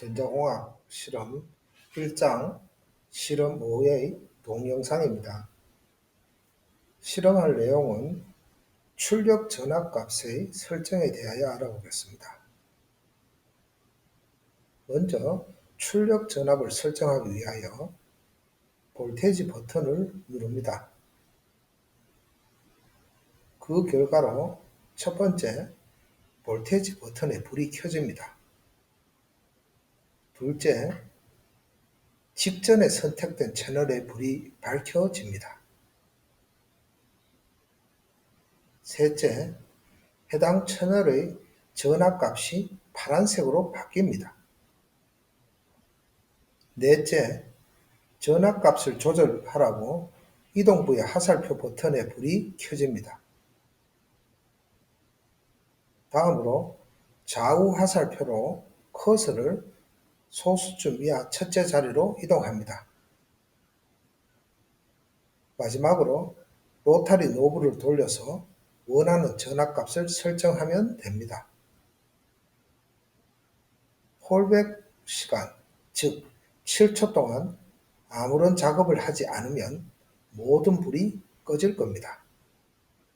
전자공학 실험 1장 실험 5의 동영상입니다. 실험할 내용은 출력 전압값의 설정에 대하여 알아보겠습니다. 먼저 출력 전압을 설정하기 위하여 볼테지 버튼을 누릅니다. 그 결과로 첫 번째 볼테지 버튼에 불이 켜집니다. 둘째, 직전에 선택된 채널의 불이 밝혀집니다. 셋째, 해당 채널의 전압값이 파란색으로 바뀝니다. 넷째, 전압값을 조절하라고 이동부의 화살표 버튼의 불이 켜집니다. 다음으로 좌우 화살표로 커서를 소수점 이하 첫째 자리로 이동합니다. 마지막으로 로타리 노브를 돌려서 원하는 전압값을 설정하면 됩니다. 홀백 시간, 즉 7초 동안 아무런 작업을 하지 않으면 모든 불이 꺼질 겁니다.